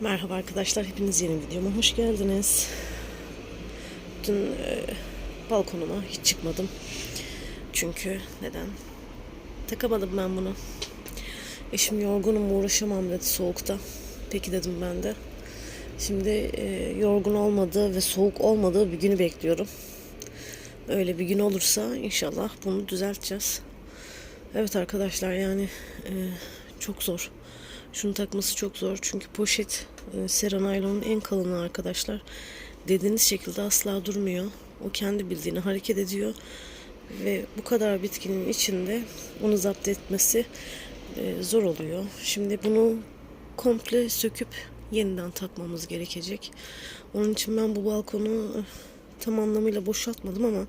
Merhaba arkadaşlar, hepiniz yeni videoma hoş geldiniz. Dün e, balkonuma hiç çıkmadım. Çünkü neden? Takamadım ben bunu. Eşim yorgunum uğraşamam dedi soğukta. Peki dedim ben de. Şimdi e, yorgun olmadığı ve soğuk olmadığı bir günü bekliyorum. Öyle bir gün olursa inşallah bunu düzelteceğiz. Evet arkadaşlar yani e, çok zor. Şunu takması çok zor çünkü poşet e, sera naylonun en kalını arkadaşlar. Dediğiniz şekilde asla durmuyor. O kendi bildiğini hareket ediyor ve bu kadar bitkinin içinde onu zapt etmesi e, zor oluyor. Şimdi bunu komple söküp yeniden takmamız gerekecek. Onun için ben bu balkonu e, tam anlamıyla boşaltmadım ama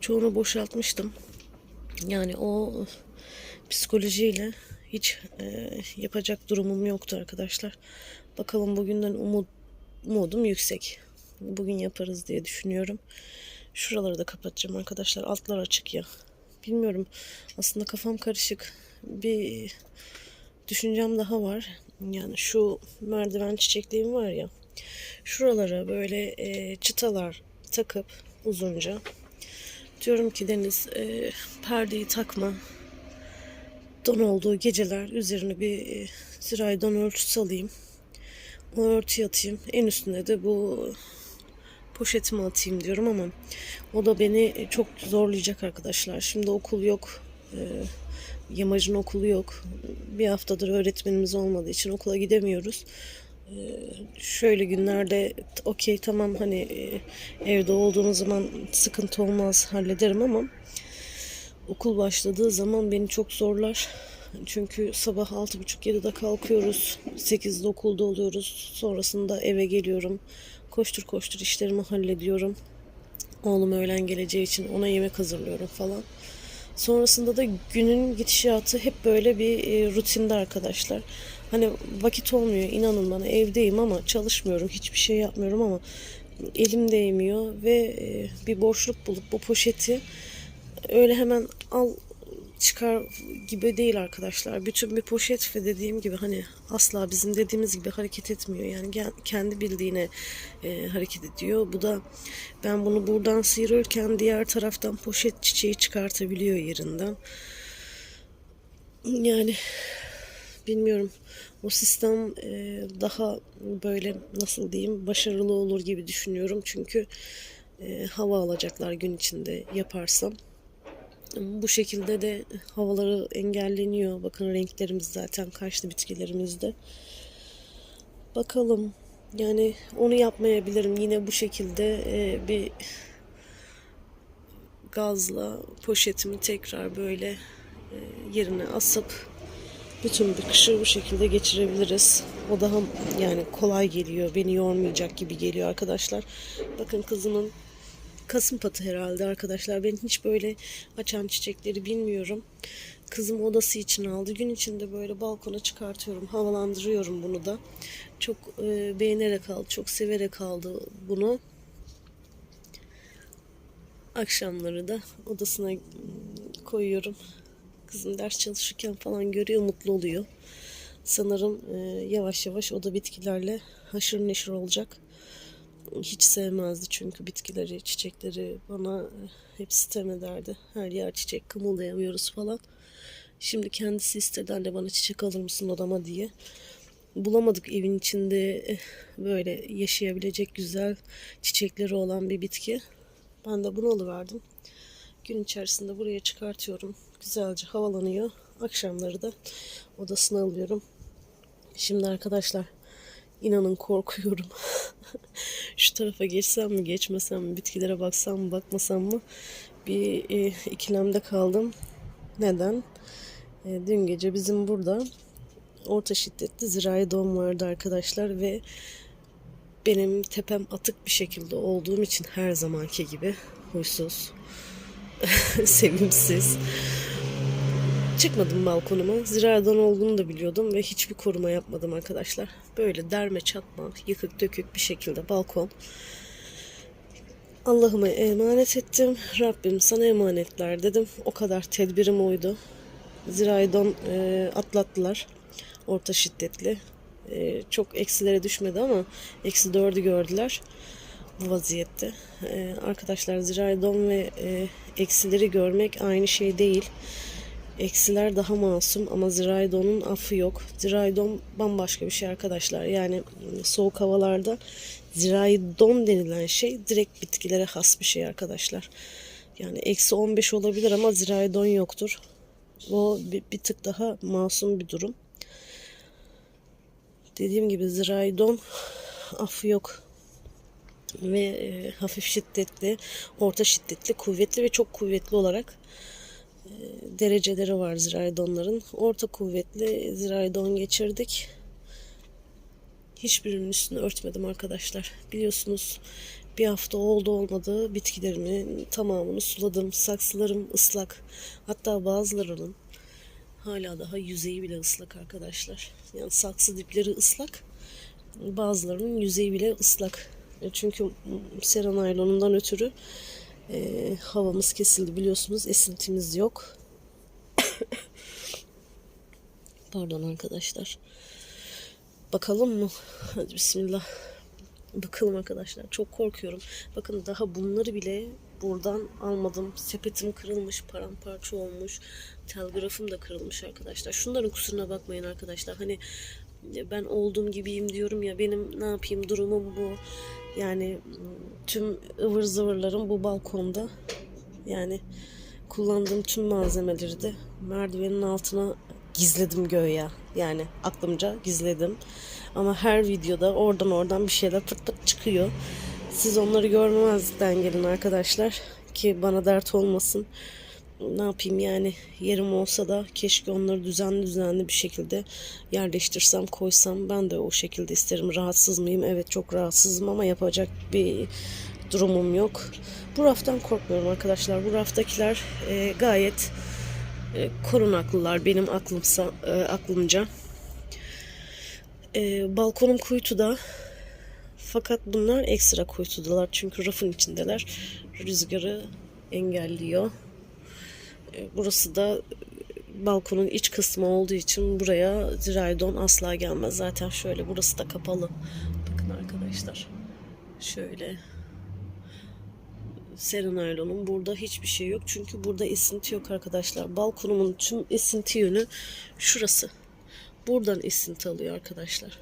çoğunu boşaltmıştım. Yani o psikolojiyle hiç e, yapacak durumum yoktu arkadaşlar. Bakalım bugünden umut, umudum yüksek. Bugün yaparız diye düşünüyorum. Şuraları da kapatacağım arkadaşlar. Altlar açık ya. Bilmiyorum. Aslında kafam karışık. Bir düşüncem daha var. Yani şu merdiven çiçekliğim var ya. Şuralara böyle e, çıtalar takıp uzunca diyorum ki Deniz e, perdeyi takma don olduğu geceler üzerine bir e, zirai don örtüsü alayım. O örtüyü atayım. En üstüne de bu poşetimi atayım diyorum ama o da beni çok zorlayacak arkadaşlar. Şimdi okul yok. E, Yamacın okulu yok. Bir haftadır öğretmenimiz olmadığı için okula gidemiyoruz. E, şöyle günlerde okey tamam hani e, evde olduğum zaman sıkıntı olmaz hallederim ama okul başladığı zaman beni çok zorlar. Çünkü sabah 6.30-7'de kalkıyoruz. 8'de okulda oluyoruz. Sonrasında eve geliyorum. Koştur koştur işlerimi hallediyorum. Oğlum öğlen geleceği için ona yemek hazırlıyorum falan. Sonrasında da günün gidişatı hep böyle bir e, rutinde arkadaşlar. Hani vakit olmuyor inanın bana evdeyim ama çalışmıyorum hiçbir şey yapmıyorum ama elim değmiyor ve e, bir boşluk bulup bu poşeti öyle hemen al çıkar gibi değil arkadaşlar. Bütün bir poşet ve dediğim gibi hani asla bizim dediğimiz gibi hareket etmiyor. Yani kendi bildiğine e, hareket ediyor. Bu da ben bunu buradan sıyırırken diğer taraftan poşet çiçeği çıkartabiliyor yerinden. Yani bilmiyorum. O sistem e, daha böyle nasıl diyeyim başarılı olur gibi düşünüyorum. Çünkü e, hava alacaklar gün içinde yaparsam. Bu şekilde de havaları engelleniyor. Bakın renklerimiz zaten kaçtı bitkilerimizde. Bakalım. Yani onu yapmayabilirim. Yine bu şekilde e, bir gazla poşetimi tekrar böyle e, yerine asıp bütün bir kışı bu şekilde geçirebiliriz. O daha yani kolay geliyor. Beni yormayacak gibi geliyor arkadaşlar. Bakın kızımın Kasım patı herhalde arkadaşlar. Ben hiç böyle açan çiçekleri bilmiyorum. Kızım odası için aldı. Gün içinde böyle balkona çıkartıyorum. Havalandırıyorum bunu da. Çok e, beğenerek aldı. Çok severek aldı bunu. Akşamları da odasına koyuyorum. Kızım ders çalışırken falan görüyor, mutlu oluyor. Sanırım e, yavaş yavaş o da bitkilerle haşır neşir olacak hiç sevmezdi çünkü bitkileri, çiçekleri bana hep sitem ederdi. Her yer çiçek, kımıldayamıyoruz falan. Şimdi kendisi istedi anne bana çiçek alır mısın odama diye. Bulamadık evin içinde eh, böyle yaşayabilecek güzel çiçekleri olan bir bitki. Ben de bunu alıverdim. Gün içerisinde buraya çıkartıyorum. Güzelce havalanıyor. Akşamları da odasına alıyorum. Şimdi arkadaşlar inanın korkuyorum. Şu tarafa geçsem mi geçmesem mi bitkilere baksam mı bakmasam mı bir e, ikilemde kaldım. Neden? E, dün gece bizim burada orta şiddetli zirai doğum vardı arkadaşlar ve benim tepem atık bir şekilde olduğum için her zamanki gibi huysuz, sevimsiz. Çıkmadım balkonuma. Ziradan olduğunu da biliyordum ve hiçbir koruma yapmadım arkadaşlar. Böyle derme çatma, yıkık dökük bir şekilde balkon. Allah'ıma emanet ettim. Rabbim sana emanetler dedim. O kadar tedbirim oydu. Ziraydon e, atlattılar. Orta şiddetli. e, çok eksilere düşmedi ama eksi dördü gördüler bu vaziyette. E, arkadaşlar zirai don ve e, eksileri görmek aynı şey değil. Eksiler daha masum ama zirai donun affı yok. Zirai don bambaşka bir şey arkadaşlar. Yani soğuk havalarda zirai don denilen şey direkt bitkilere has bir şey arkadaşlar. Yani eksi 15 olabilir ama zirai don yoktur. O bir, bir tık daha masum bir durum. Dediğim gibi zirai don affı yok. Ve e, hafif şiddetli, orta şiddetli, kuvvetli ve çok kuvvetli olarak dereceleri var zirai donların. Orta kuvvetli zirai don geçirdik. Hiçbirinin üstünü örtmedim arkadaşlar. Biliyorsunuz bir hafta oldu olmadı bitkilerimin tamamını suladım. Saksılarım ıslak. Hatta bazılarının hala daha yüzeyi bile ıslak arkadaşlar. Yani saksı dipleri ıslak. Bazılarının yüzeyi bile ıslak. E, Çünkü seranaylonundan ötürü e, havamız kesildi biliyorsunuz. Esintimiz yok. Pardon arkadaşlar. Bakalım mı? Hadi bismillah. Bakalım arkadaşlar. Çok korkuyorum. Bakın daha bunları bile buradan almadım. Sepetim kırılmış, paramparça olmuş. Telgrafım da kırılmış arkadaşlar. Şunların kusuruna bakmayın arkadaşlar. Hani ben olduğum gibiyim diyorum ya benim ne yapayım durumum bu. Yani tüm ıvır zıvırlarım bu balkonda. Yani kullandığım tüm malzemeleri de merdivenin altına gizledim göğe. Yani aklımca gizledim. Ama her videoda oradan oradan bir şeyler pıt pıt çıkıyor. Siz onları görmemezlikten gelin arkadaşlar. Ki bana dert olmasın. Ne yapayım yani yerim olsa da keşke onları düzenli düzenli bir şekilde yerleştirsem koysam. Ben de o şekilde isterim. Rahatsız mıyım? Evet çok rahatsızım ama yapacak bir durumum yok. Bu raftan korkmuyorum arkadaşlar. Bu raftakiler e, gayet e, korunaklılar benim aklımsa e, aklımca. E, balkonum kuytuda. Fakat bunlar ekstra kuytudalar. Çünkü rafın içindeler. Rüzgarı engelliyor. E, burası da balkonun iç kısmı olduğu için buraya ziraydon asla gelmez. Zaten şöyle burası da kapalı. Bakın arkadaşlar. Şöyle Serenaylon'un burada hiçbir şey yok. Çünkü burada esinti yok arkadaşlar. Balkonumun tüm esinti yönü şurası. Buradan esinti alıyor arkadaşlar.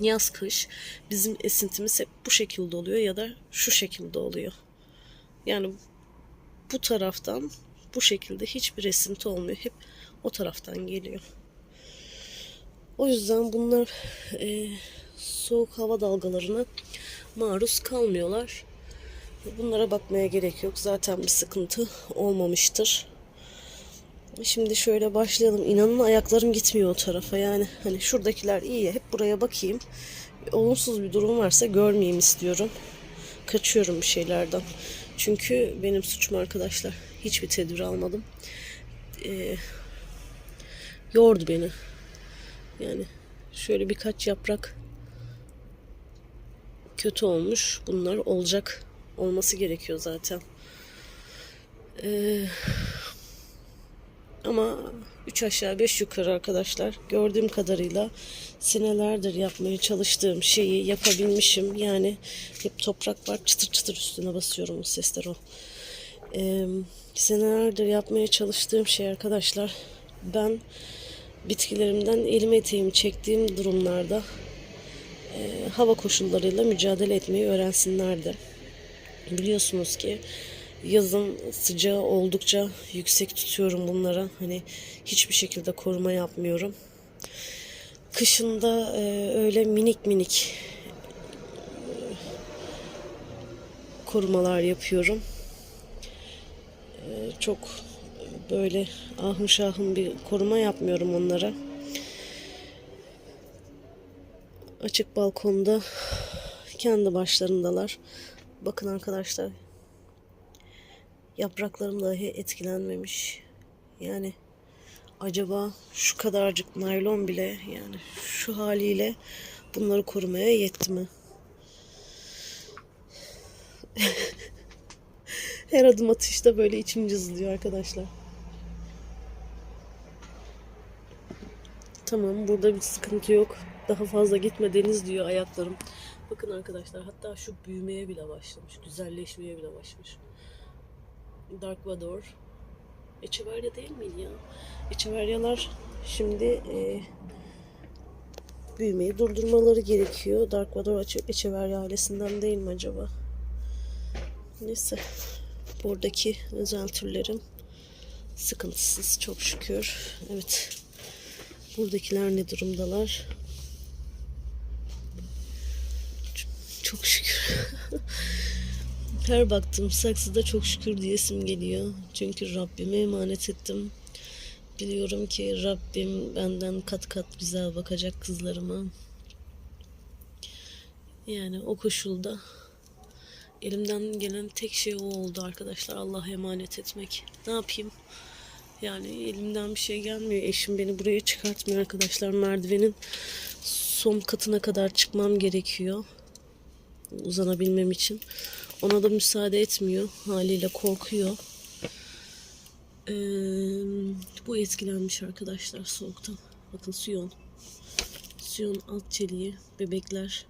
Yaz kış bizim esintimiz hep bu şekilde oluyor ya da şu şekilde oluyor. Yani bu taraftan bu şekilde hiçbir esinti olmuyor. Hep o taraftan geliyor. O yüzden bunlar e, soğuk hava dalgalarına maruz kalmıyorlar. Bunlara bakmaya gerek yok. Zaten bir sıkıntı olmamıştır. Şimdi şöyle başlayalım. İnanın ayaklarım gitmiyor o tarafa. Yani hani şuradakiler iyi. Hep buraya bakayım. Olumsuz bir durum varsa görmeyeyim istiyorum. Kaçıyorum bir şeylerden. Çünkü benim suçum arkadaşlar. Hiçbir tedbir almadım. Ee, yordu beni. Yani şöyle birkaç yaprak kötü olmuş. Bunlar olacak olması gerekiyor zaten. Ee, ama üç aşağı beş yukarı arkadaşlar gördüğüm kadarıyla senelerdir yapmaya çalıştığım şeyi yapabilmişim. Yani hep toprak var çıtır çıtır üstüne basıyorum o sesler o. Ee, senelerdir yapmaya çalıştığım şey arkadaşlar ben bitkilerimden elime eteğimi çektiğim durumlarda e, hava koşullarıyla mücadele etmeyi öğrensinlerdi. Biliyorsunuz ki yazın sıcağı oldukça yüksek tutuyorum bunlara. Hani hiçbir şekilde koruma yapmıyorum. Kışında e, öyle minik minik e, korumalar yapıyorum. E, çok böyle ahım şahım bir koruma yapmıyorum onlara. Açık balkonda kendi başlarındalar. Bakın arkadaşlar. Yapraklarım dahi etkilenmemiş. Yani acaba şu kadarcık naylon bile yani şu haliyle bunları korumaya yetti mi? Her adım atışta böyle içim cızlıyor arkadaşlar. Tamam burada bir sıkıntı yok. daha fazla gitme Deniz diyor ayaklarım. Bakın arkadaşlar hatta şu büyümeye bile başlamış. Güzelleşmeye bile başlamış. Dark Vador. Echeverria değil miydi ya? Echeverria'lar şimdi e, büyümeyi durdurmaları gerekiyor. Dark Vador Eche- Echeverria ailesinden değil mi acaba? Neyse. Buradaki özel türlerim sıkıntısız çok şükür. Evet. Buradakiler ne durumdalar? Çok şükür. Her baktığım saksıda çok şükür diyesim geliyor. Çünkü Rabbime emanet ettim. Biliyorum ki Rabbim benden kat kat güzel bakacak kızlarıma. Yani o koşulda elimden gelen tek şey o oldu arkadaşlar. Allah'a emanet etmek. Ne yapayım? Yani elimden bir şey gelmiyor. Eşim beni buraya çıkartmıyor arkadaşlar. Merdivenin son katına kadar çıkmam gerekiyor. Uzanabilmem için. Ona da müsaade etmiyor. Haliyle korkuyor. Ee, bu etkilenmiş arkadaşlar soğuktan. Bakın Siyon. Siyon alt çeliği, bebekler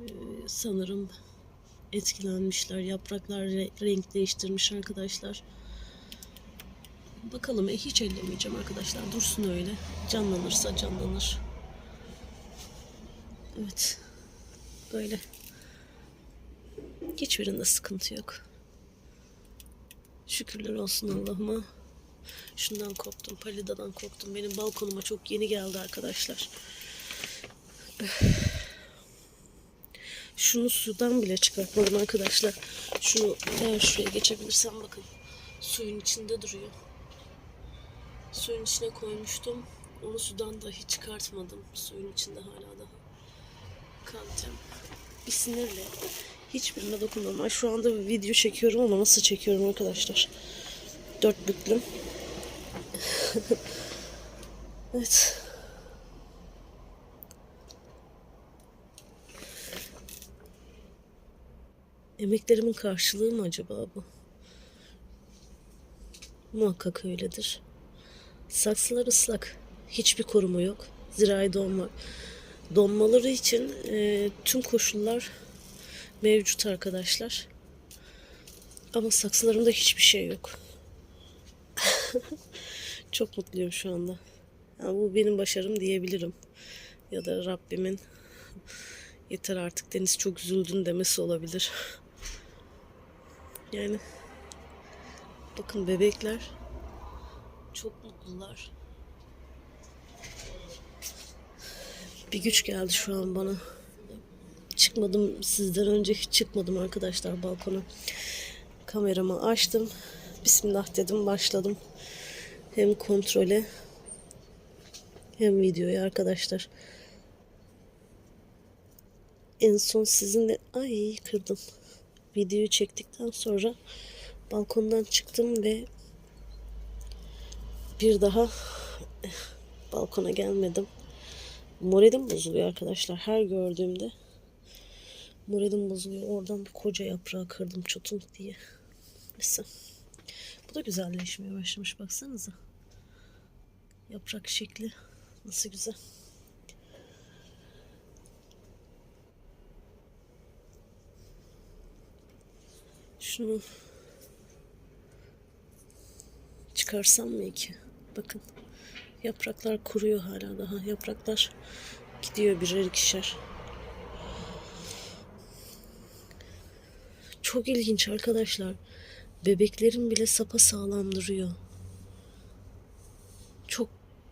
ee, sanırım etkilenmişler. Yapraklar re- renk değiştirmiş arkadaşlar. Bakalım e, hiç ellemeyeceğim arkadaşlar. Dursun öyle. Canlanırsa canlanır. Evet. Böyle. Hiçbirinde sıkıntı yok. Şükürler olsun Allah'ıma. Şundan korktum. Palidadan korktum. Benim balkonuma çok yeni geldi arkadaşlar. Şunu sudan bile çıkartmadım arkadaşlar. Şunu eğer şuraya geçebilirsem bakın. Suyun içinde duruyor. Suyun içine koymuştum. Onu sudan dahi çıkartmadım. Suyun içinde hala daha. Kantem. Bir sinirle. Hiçbirine dokunmadım. Ay şu anda bir video çekiyorum ama nasıl çekiyorum arkadaşlar? Dört büklüm. evet. Emeklerimin karşılığı mı acaba bu? Muhakkak öyledir. Saksılar ıslak. Hiçbir koruma yok. Zirai donma. Donmaları için e, tüm koşullar mevcut arkadaşlar. Ama saksılarımda hiçbir şey yok. Çok mutluyum şu anda. Yani bu benim başarım diyebilirim. Ya da Rabbimin yeter artık Deniz çok üzüldün demesi olabilir. Yani bakın bebekler çok mutlular. Bir güç geldi şu an bana. Çıkmadım sizden önce hiç çıkmadım arkadaşlar balkona. Kameramı açtım. Bismillah dedim başladım. Hem kontrole hem videoya arkadaşlar. En son sizinle ay kırdım. Videoyu çektikten sonra balkondan çıktım ve bir daha balkona gelmedim. Moralim bozuluyor arkadaşlar. Her gördüğümde moralim bozuluyor. Oradan koca yaprağı kırdım çotunk diye. Neyse. Bu da güzelleşmeye başlamış baksanıza. Yaprak şekli nasıl güzel. Şunu çıkarsam mı ki? Bakın. Yapraklar kuruyor hala daha. Yapraklar gidiyor birer ikişer. Çok ilginç arkadaşlar. Bebeklerin bile sapa sağlam duruyor. Çok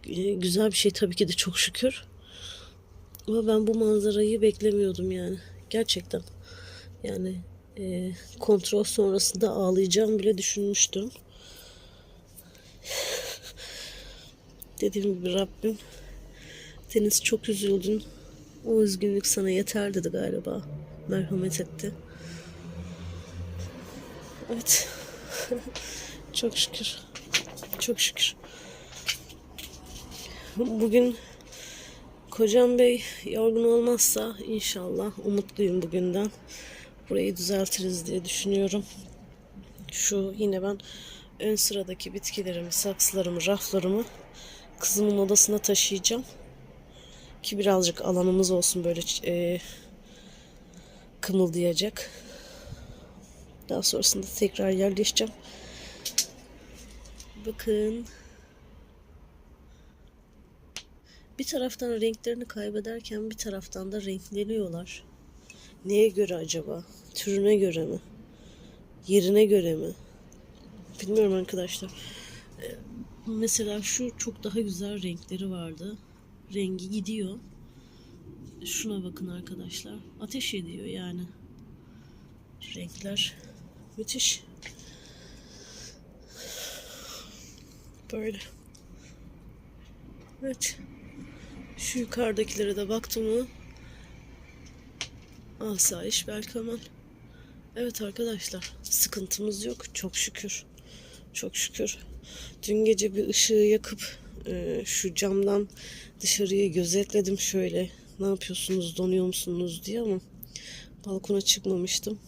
e, güzel bir şey tabii ki de çok şükür. Ama ben bu manzarayı beklemiyordum yani. Gerçekten. Yani e, kontrol sonrasında ağlayacağım bile düşünmüştüm. Dediğim gibi Rabbim Deniz çok üzüldün. O üzgünlük sana yeter dedi galiba. Merhamet etti. Evet. çok şükür. Çok şükür. Bugün Kocam Bey yorgun olmazsa inşallah umutluyum bugünden. Burayı düzeltiriz diye düşünüyorum. Şu yine ben ön sıradaki bitkilerimi, saksılarımı, raflarımı kızımın odasına taşıyacağım. Ki birazcık alanımız olsun böyle e, kımıldayacak. Daha sonrasında tekrar yerleşeceğim. Bakın. Bir taraftan renklerini kaybederken bir taraftan da renkleniyorlar. Neye göre acaba? Türüne göre mi? Yerine göre mi? Bilmiyorum arkadaşlar. Ee, Mesela şu çok daha güzel renkleri vardı. Rengi gidiyor. Şuna bakın arkadaşlar. Ateş ediyor yani. Renkler müthiş. Böyle. Evet. Şu yukarıdakilere de baktım mı? Asayiş Belkamal. Evet arkadaşlar sıkıntımız yok çok şükür. Çok şükür. Dün gece bir ışığı yakıp e, şu camdan dışarıyı gözetledim şöyle. Ne yapıyorsunuz donuyor musunuz diye ama balkona çıkmamıştım.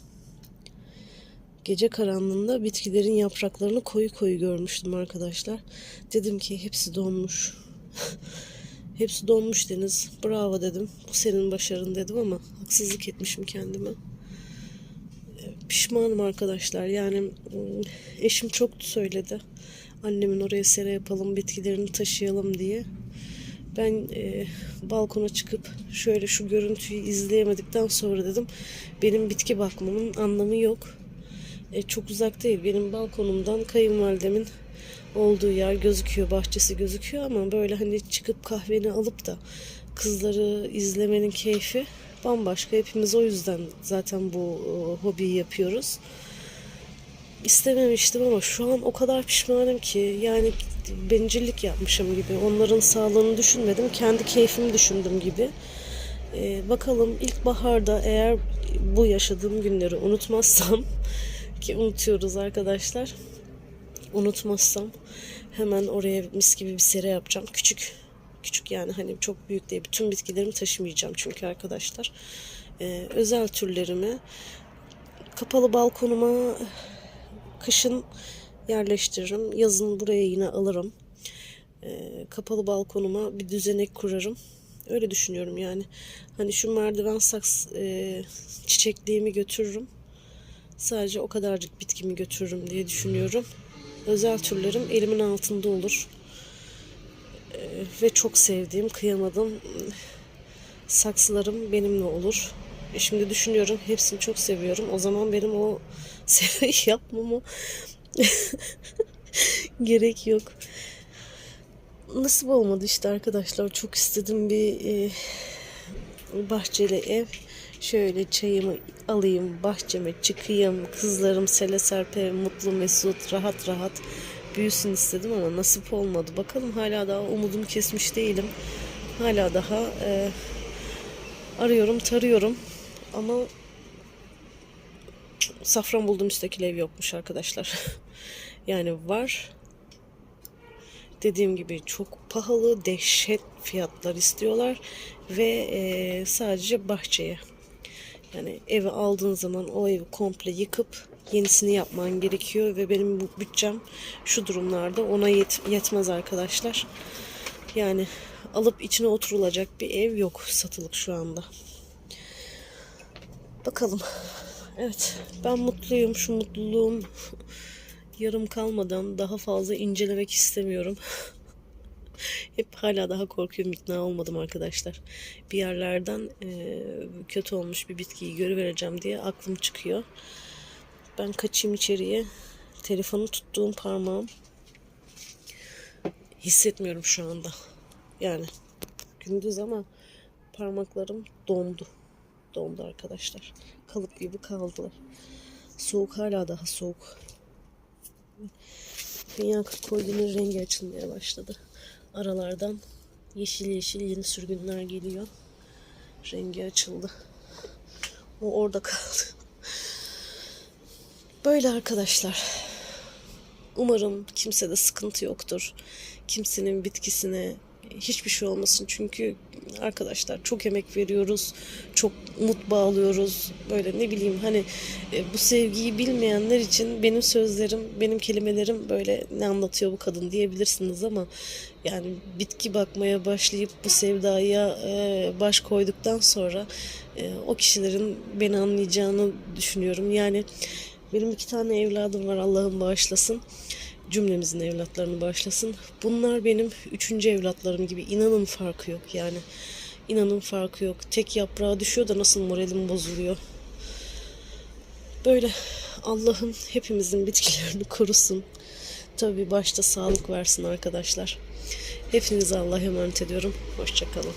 Gece karanlığında bitkilerin yapraklarını koyu koyu görmüştüm arkadaşlar. Dedim ki hepsi donmuş. hepsi donmuş Deniz. Bravo dedim. Bu senin başarın dedim ama haksızlık etmişim kendime. Pişmanım arkadaşlar. Yani ım, eşim çok söyledi. Annemin oraya sera yapalım, bitkilerini taşıyalım diye. Ben e, balkona çıkıp şöyle şu görüntüyü izleyemedikten sonra dedim benim bitki bakmamın anlamı yok. E, çok uzak değil. Benim balkonumdan kayınvalidemin olduğu yer gözüküyor, bahçesi gözüküyor ama böyle hani çıkıp kahveni alıp da kızları izlemenin keyfi bambaşka. Hepimiz o yüzden zaten bu e, hobiyi yapıyoruz. İstememiştim ama şu an o kadar pişmanım ki yani bencillik yapmışım gibi. Onların sağlığını düşünmedim, kendi keyfimi düşündüm gibi. E, bakalım ilkbaharda eğer bu yaşadığım günleri unutmazsam ki unutuyoruz arkadaşlar. Unutmazsam hemen oraya mis gibi bir sera yapacağım. Küçük küçük yani hani çok büyük değil. Bütün bitkilerimi taşımayacağım çünkü arkadaşlar. Ee, özel türlerimi kapalı balkonuma kışın yerleştiririm. Yazın buraya yine alırım. Ee, kapalı balkonuma bir düzenek kurarım. Öyle düşünüyorum yani. Hani şu merdiven saks e, çiçekliğimi götürürüm. Sadece o kadarcık bitkimi götürürüm diye düşünüyorum. Özel türlerim elimin altında olur. Ee, ve çok sevdiğim, kıyamadığım saksılarım benimle olur. E şimdi düşünüyorum hepsini çok seviyorum. O zaman benim o yapmama gerek yok. Nasip olmadı işte arkadaşlar. Çok istedim bir e, bahçeli ev. Şöyle çayımı alayım, bahçeme çıkayım, kızlarım sele serpe, mutlu mesut, rahat rahat büyüsün istedim ama nasip olmadı. Bakalım hala daha umudumu kesmiş değilim. Hala daha e, arıyorum, tarıyorum ama safran buldum müstakil ev yokmuş arkadaşlar. yani var. Dediğim gibi çok pahalı, dehşet fiyatlar istiyorlar ve e, sadece bahçeye. Yani evi aldığın zaman o evi komple yıkıp yenisini yapman gerekiyor ve benim bu bütçem şu durumlarda ona yet yetmez arkadaşlar. Yani alıp içine oturulacak bir ev yok satılık şu anda. Bakalım. Evet ben mutluyum. Şu mutluluğum yarım kalmadan daha fazla incelemek istemiyorum. Hep hala daha korkuyorum ikna olmadım arkadaşlar. Bir yerlerden e, kötü olmuş bir bitkiyi görüvereceğim diye aklım çıkıyor. Ben kaçayım içeriye. Telefonu tuttuğum parmağım hissetmiyorum şu anda. Yani gündüz ama parmaklarım dondu. Dondu arkadaşlar. Kalıp gibi kaldılar. Soğuk hala daha soğuk. Dünya kolyinin rengi açılmaya başladı. Aralardan yeşil yeşil yeni sürgünler geliyor. Rengi açıldı. O orada kaldı. Böyle arkadaşlar. Umarım kimsede sıkıntı yoktur. Kimsenin bitkisine hiçbir şey olmasın. Çünkü arkadaşlar çok emek veriyoruz. Çok umut bağlıyoruz. Böyle ne bileyim hani e, bu sevgiyi bilmeyenler için benim sözlerim, benim kelimelerim böyle ne anlatıyor bu kadın diyebilirsiniz ama yani bitki bakmaya başlayıp bu sevdaya e, baş koyduktan sonra e, o kişilerin beni anlayacağını düşünüyorum. Yani benim iki tane evladım var Allah'ım bağışlasın. Cümlemizin evlatlarını bağışlasın. Bunlar benim üçüncü evlatlarım gibi. İnanın farkı yok yani. İnanın farkı yok. Tek yaprağı düşüyor da nasıl moralim bozuluyor. Böyle Allah'ım hepimizin bitkilerini korusun. Tabii başta sağlık versin arkadaşlar. Hepinize Allah'a emanet ediyorum. Hoşçakalın.